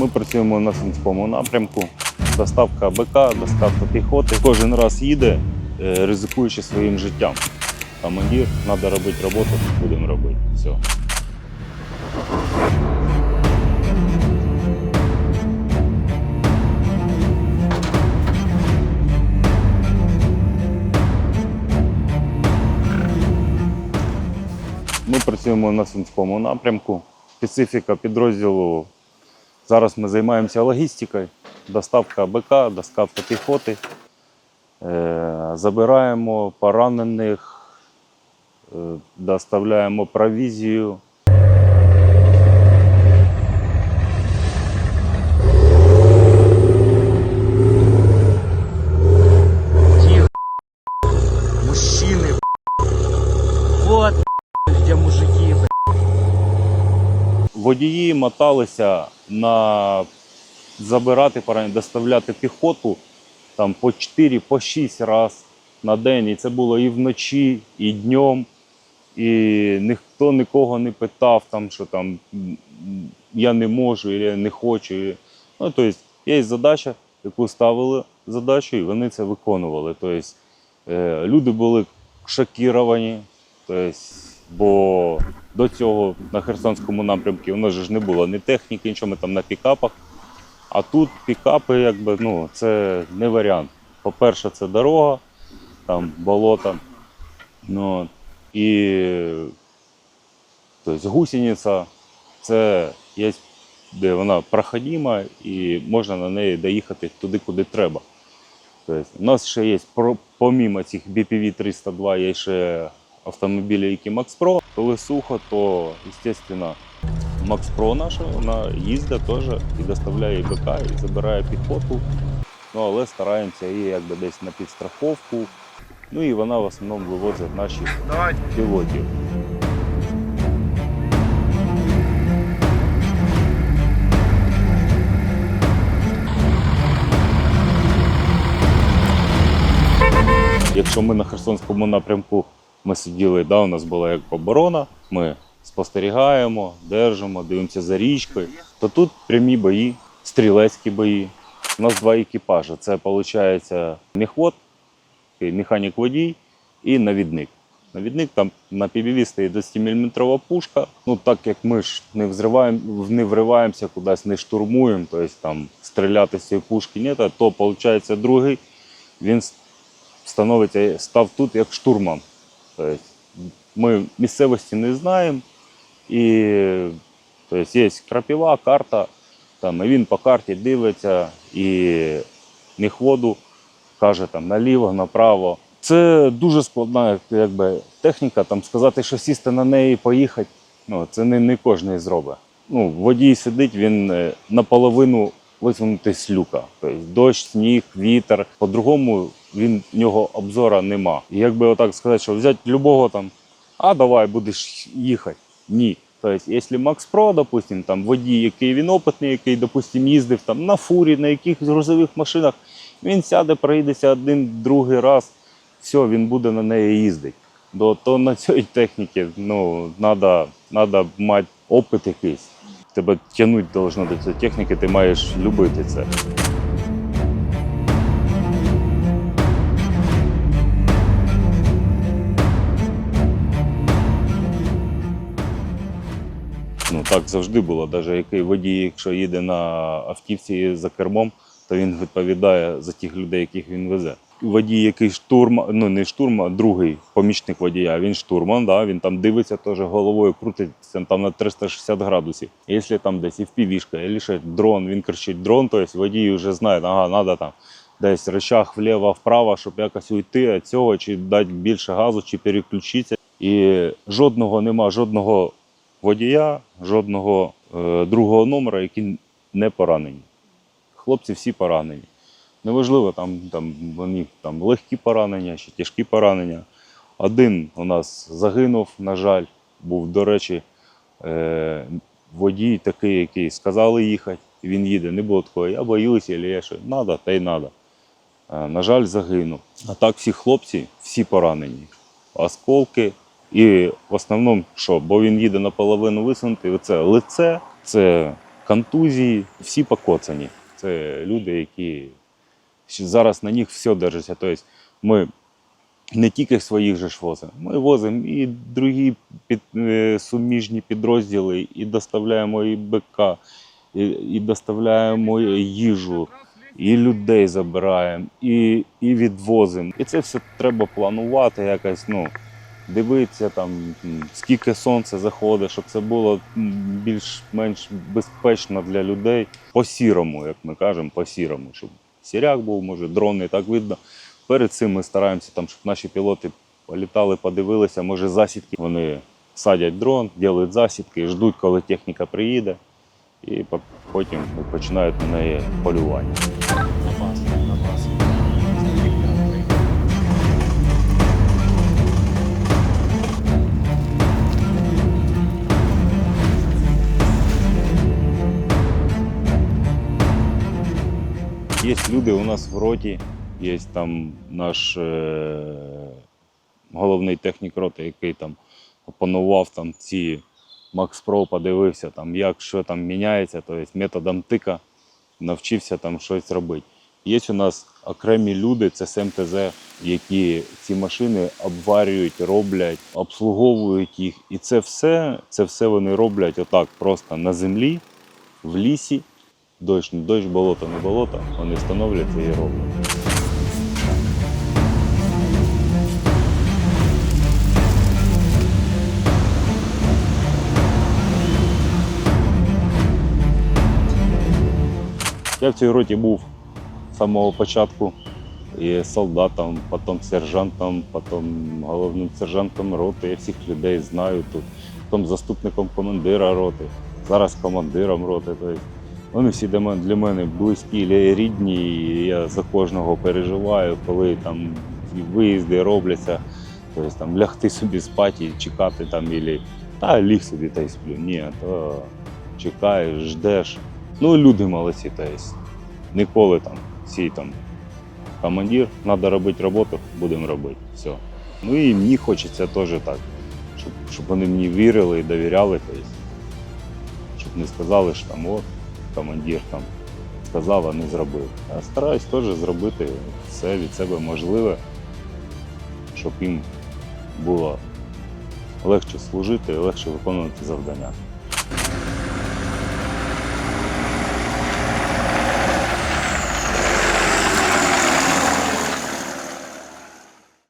Ми працюємо на Сумському напрямку. Доставка БК, доставка піхоти. Кожен раз їде, е, ризикуючи своїм життям. Командир, треба робити роботу, будемо робити. Все. Ми працюємо на Сумському напрямку. Специфіка підрозділу. Зараз ми займаємося логістикою, доставка БК, доставка піхоти. Е, Забираємо поранених, е, доставляємо провізію. Моталися на забирати доставляти піхоту там по 4, по 6 разів на день. І це було і вночі, і днем. І ніхто нікого не питав, там, що там я не можу, я не хочу. Ну, тобто, є задача, яку ставили задачу, і вони це виконували. Тобто, люди були шокіровані, тобто, бо до цього на Херсонському напрямку у нас ж не було ні техніки, нічого ми там на пікапах. А тут пікапи, якби, ну, це не варіант. По-перше, це дорога, там болото. Ну, і тобто, гусениця це є, де вона проходима і можна на неї доїхати туди, куди треба. Тобто, у нас ще є, помімо цих BPV 302, є ще автомобілі, які Max Pro. Коли сухо, то, звісно, Max Pro наша, вона їздить теж і доставляє БК, і забирає піхоту. Ну, але стараємося її якби десь на підстраховку. Ну і вона в основному вивозить наших пілотів. Якщо ми на Херсонському напрямку ми сиділи, да, у нас була як оборона, ми спостерігаємо, держимо, дивимося за річкою, то тут прямі бої, стрілецькі бої. У нас два екіпажі. Це виходить міхвод, механік водій і навідник. Навідник там на PBV стоїть 10-мм пушка. Ну так як ми ж не взриваємо, не вриваємося кудись, не штурмуємо, тобто там стріляти з цієї пушки ні, то виходить другий. Він становиться, став тут як штурман. Ми місцевості не знаємо, і тобто, є крапіва, карта, там, і він по карті дивиться і міхводу каже там, наліво, направо. Це дуже складна якби, техніка. Там, сказати, що сісти на неї і поїхати, ну, це не, не кожен зробить. Ну, водій сидить, він е, наполовину висунутий з люка. Тобто дощ, сніг, вітер. По-другому він в нього обзора нема. І якби отак сказати, що взяти любого там, а давай будеш їхати. Ні. Тобто, якщо Max Pro, допустим, там водій, який він опитний, який, допустим, їздив там на фурі, на якихось грузових машинах, він сяде, проїдеться один, другий раз, все, він буде на неї їздити. До то на цій техніці ну, треба мати опит якийсь. Тебе тягнути до цієї техніки, ти маєш любити це. Ну так завжди було. Навіть який водій, якщо їде на автівці за кермом, то він відповідає за тих людей, яких він везе. Водій, який штурм, ну не штурм, а другий помічник водія, він штурман, да, він там дивиться теж головою, крутиться там на 360 градусів. Якщо там десь і впівішка, або ще дрон, він кричить дрон, то есть водій вже знає, ага, треба там десь рычаг вліво-вправо, щоб якось уйти від цього, чи дати більше газу, чи переключитися. І жодного нема, жодного водія, жодного е, другого номера, які не поранені. Хлопці всі поранені. Неважливо, там, там вони там легкі поранення чи тяжкі поранення. Один у нас загинув, на жаль, був, до речі, е, водій такий, який сказали їхати, він їде. Не було такого, я боюся, або я що, треба, та й треба. Е, на жаль, загинув. А так всі хлопці, всі поранені. Осколки. І в основному що? Бо він їде наполовину висунутий, оце лице, це контузії, всі покоцані. Це люди, які зараз на них все держиться. Тобто ми не тільки своїх же ж возимо, ми возимо і другі під, е, суміжні підрозділи, і доставляємо і БК, і, і доставляємо їжу, і людей забираємо, і, і відвозимо. І це все треба планувати якось, ну, дивитися там, скільки сонце заходить, щоб це було більш-менш безпечно для людей. По-сірому, як ми кажемо, по-сірому, щоб сіряк був, може, дрон не так видно. Перед цим ми стараємося, там, щоб наші пілоти політали, подивилися, може засідки. Вони садять дрон, роблять засідки, ждуть, коли техніка приїде, і потім починають на неї полювання. Є люди у нас в роті, є там наш е- головний технік роти, який там опанував там ці Pro, подивився, там, як що там міняється, тобто методом тика навчився там щось робити. Є у нас окремі люди, це СМТЗ, які ці машини обварюють, роблять, обслуговують їх. І це все, це все вони роблять отак, просто на землі, в лісі. Дощ, не дощ, болото, не болото, вони встановлюються і роблять. Я в цій роті був з самого початку і солдатом, потім сержантом, потім головним сержантом роти. Я всіх людей знаю тут, потім заступником командира роти, зараз командиром роти. Вони всі для мене, близькі, рідні, і я за кожного переживаю, коли там виїзди робляться, тобто там лягти собі спати і чекати там, ілі, та ліг собі та й сплю. Ні, то чекаєш, ждеш. Ну, люди молодці, тобто ніколи там всі там командир, треба робити роботу, будемо робити. Все. Ну і мені хочеться теж так, щоб, щоб вони мені вірили і довіряли, тобто, щоб не сказали, що там от командир там сказав, а не зробив. Я стараюсь теж зробити все від себе можливе, щоб їм було легше служити і легше виконувати завдання.